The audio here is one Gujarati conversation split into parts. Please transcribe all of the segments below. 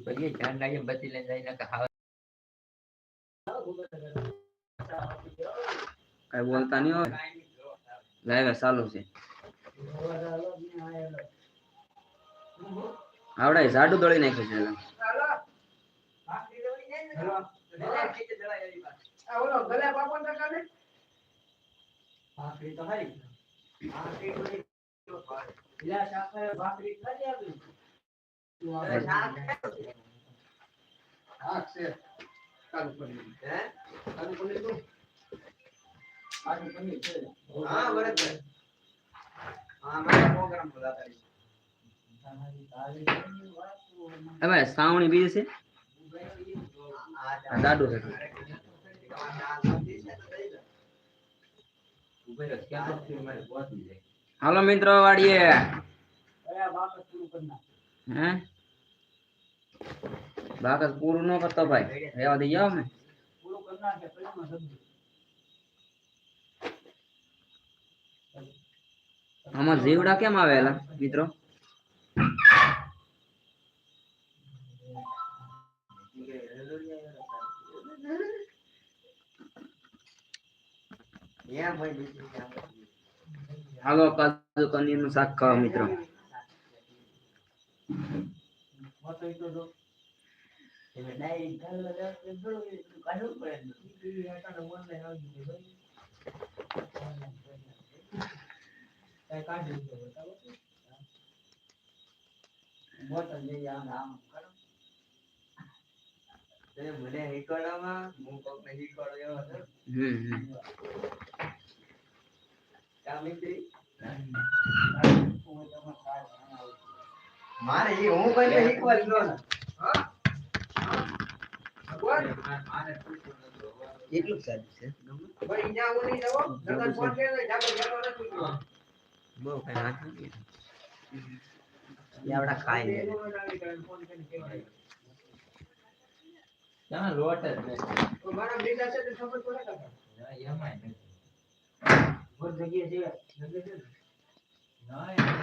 પછી ધ્યાન રાખીએ બધી લઈને જઈને ખાવા કઈ બોલતા નહીં હોય. લાઈવ ચાલુ છે. આવડે ઝાડુ દોડી નાખ્યું છે એલા. હા બરાબર હા મારા પ્રોગ્રામ બોલાતા હવે સાવણી બીજી છે? છે. હાલો મિત્રો વાડીએ હે? બાકસ પૂરું ન કરતો ભાઈ રેવા દઈ જાવ ને આમાં જીવડા કેમ આવેલા મિત્રો યા ભાઈ બીજું ક્યાં હાલો કાજુ પનીરનું શાક ખાવા મિત્રો તમે ડાયરી ઘાલવા જાવ તો થોડું કાઢવું પડે બોટલ લઈ આમ આમ કરો તે મને શીખવાડવામાં હું કોકને શીખવાડો એવો હતો હમ હમ. કા મિત્રી મારે એ હું કોઈને શીખવાડી દો ને કેટલું સારું છે બહુ કઈ વાત નથી આવડા ખાઈ લે ત્યાં લોટ જ નથી એમાંય નથી હવાલામાં નથી જોયું. અમારા તો દાડા છે. લઈ આવું ના લેવાનું જ હે? આ લેવાનું જ. યે તો ખેલો દેલા ભાઈ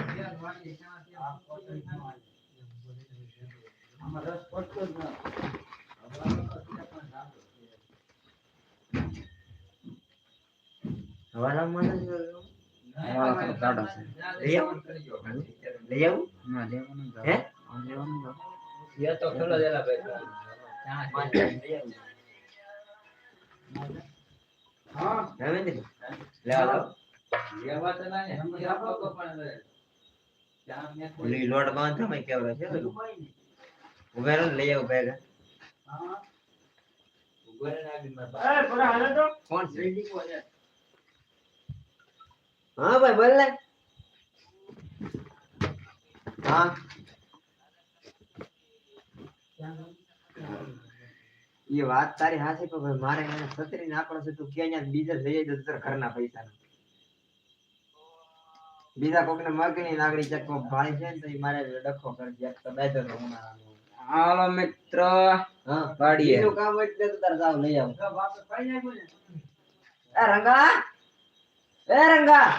હા રવિન્દ્ર લેવા લાવ લેવા તો ના ને આપો. તો પણ લોટ બાંધો મેં કેવડો છે ઉભે રહો લઈ આવ બેગ હા ભાઈ બોલ ને. હા. એ વાત તારી હાચી પણ ભાઈ મારે છત્રી ને આપણો છે તું ક્યાં બીજા લઈ તારા ઘરના પૈસા બીજા કોક ને મગની નાગરી ચકકો ભાઈ છે ને તો મારે ડખો કરી દે તો બેઠો તો ઉનાળાનો. હાલો મિત્ર હા. પાડીએ. બીજું કામ હોય તો તાર જાવ લઈ આવ. એ રંગા એ રંગા.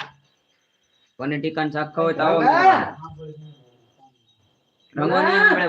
કોને ટીકન શાક હોય તો આવો રંગા! રંગો નહીં મળે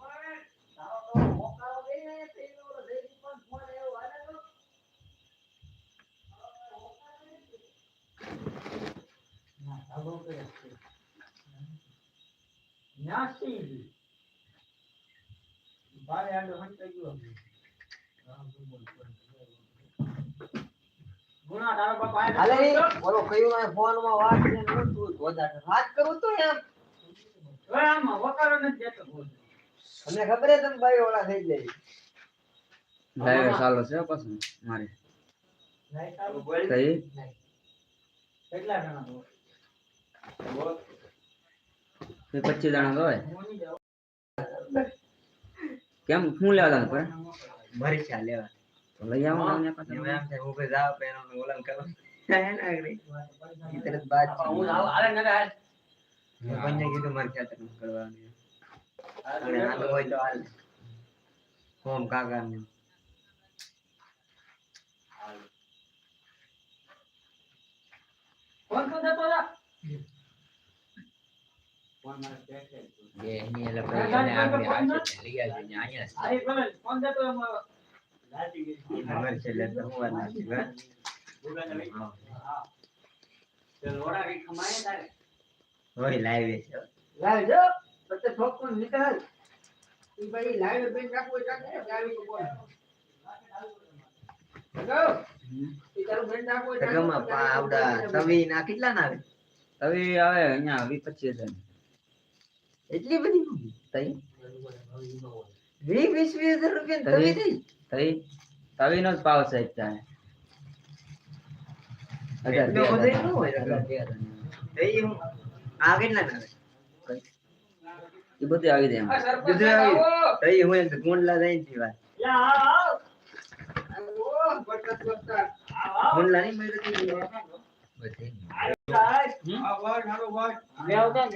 રે, ઓલો કયું આ ફોનમાં વાત ને તું વધારે વાત કરું તો એમ. તમને ખબર હે તમે ભાઈ ઓળા થઈ જાય. લાઈવ ચાલો છે પાછું. મારે. કઈ? એ પચીસ જણા તો હોય કેમ શું લેવા હતા પર મરચા લેવા તો લઈ આવો ને પાછા. એમ છે હું કે જાવ પણ એનો ઓલાને કરો. હે ના આગળ. ઈ તરત બાદ છે. મેં કોઈને કીધું મારે ખેતરમાં કરવાની અને આનું હોય તો હાલે. ઓમ કાકાને. એટલે આપણે લઈ આવજો ઈ એટલે પાવડા તવી ના કેટલા ના આવે હવે આવે અહીંયા વીસ પચીસ હજાર એટલી બધી મોંઘી? તઈ? વીસ વીસ વીસ હજાર રૂપિયા તવી થઈ થઈ તવીનો જ ભાવ છે અત્યારે. હજાર બે એટલો બધો.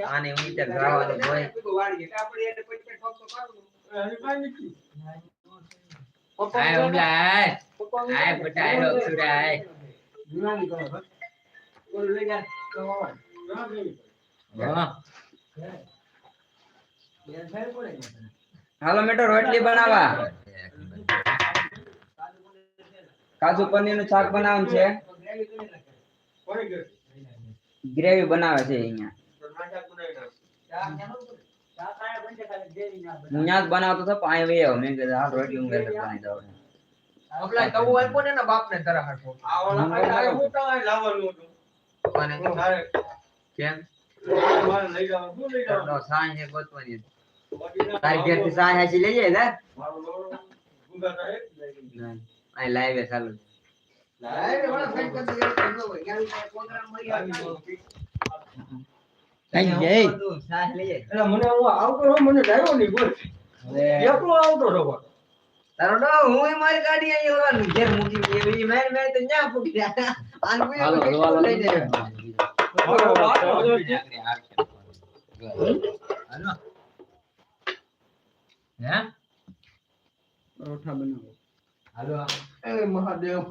આને હું ગાવાનું હોય આય આય. આય હાલો મેટો રોટલી બનાવવા કાજુ પનીરનું શાક બનાવવાનું છે. ગ્રેવી બનાવે છે અહીંયા. હું ત્યાં જ બનાવતો હતો પાણી વહી આવ્યો. મેં કીધું હાલ રોટલી હું બનાવી દઉં કોને કેમ? તો સાંજે ગોતવાની. તારી ઘેરથી સાંજ હાચી લઈ જાય ને? અહીં લાઈવે ચાલુ. કઈ હું જાય? બધું સાંજ લઈ જાય હવે તારો હું મારી ગાડી અહીં ઓલાની ઘેર મૂકી ગઈ. એ મારી મારી તો ન્યા કોઈ હાલો, એવું હાલો, લઈ જાય. પરોઠા બનાવો. હાલો. એ મહાદેવ.